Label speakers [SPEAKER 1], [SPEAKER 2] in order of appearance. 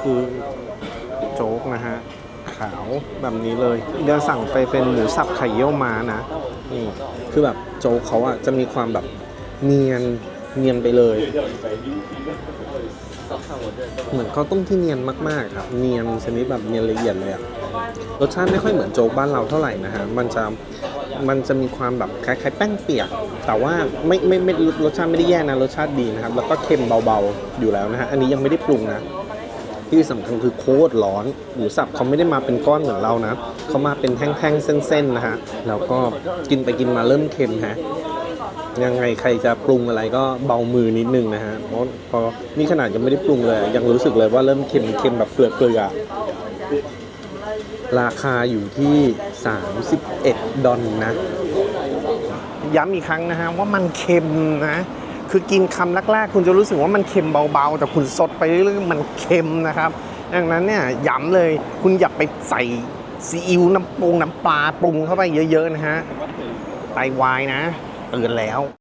[SPEAKER 1] คือโจ๊กนะฮะ ขาวแบบนี้เลยเดี๋ยวสั่งไปเป็นหมูสับไข่เยี่ยวม้านะ นี่ คือแบบโจ๊กเขาอะจะมีความแบบเนียนเนียนไปเลย เหมือนเขาวต้มที่เนียนมากๆครับ เนียนชนิดแบบเนียนละเอียดเลยอะรสชาติไม่ค่อยเหมือนโจ๊กบ้านเราเท่าไหร่นะฮะ มันจะมันจะมีความแบบคล้ายๆ แป้งเปียก แต่ว่าไม่ไม่ไม่รสชาติไม่ได้แย่นะ รสชาติดีนะครับ แล้วก็เค็มเบาๆอยู่แล้วนะฮะ อันนี้ยังไม่ได้ปรุงนะ ที่สำคัญคือโคตรร้อนหมูสับเขาไม่ได้มาเป็นก้อนเหมือนเรานะเขามาเป็นแท่งๆเส้นๆนะฮะแล้วก็กินไปกินมาเริ่มเค็มฮะยังไงใครจะปรุงอะไรก็เบามือนิดนึงนะฮะเพราะพอนี่ขนาดยังไม่ได้ปรุงเลย ยังรู้สึกเลยว่าเริ่มเค็มเค็มแบบเปลือกเปลือกราคาอยู่ที่ 31 ดอลนะ ย้ำอีกครั้งนะฮะว่ามันเค็มนะ คือกินคำแรกๆ คุณจะรู้สึกว่ามันเค็มเบาๆ แต่คุณสดไปเรื่อยๆมันเค็มนะครับดังนั้นเนี่ยย้ำเลยคุณอย่าไปใส่ซีอิ๊วน้ำปรุงน้ำปลาปรุงเข้าไปเยอะๆนะฮะไตวายนะเตือนแล้ว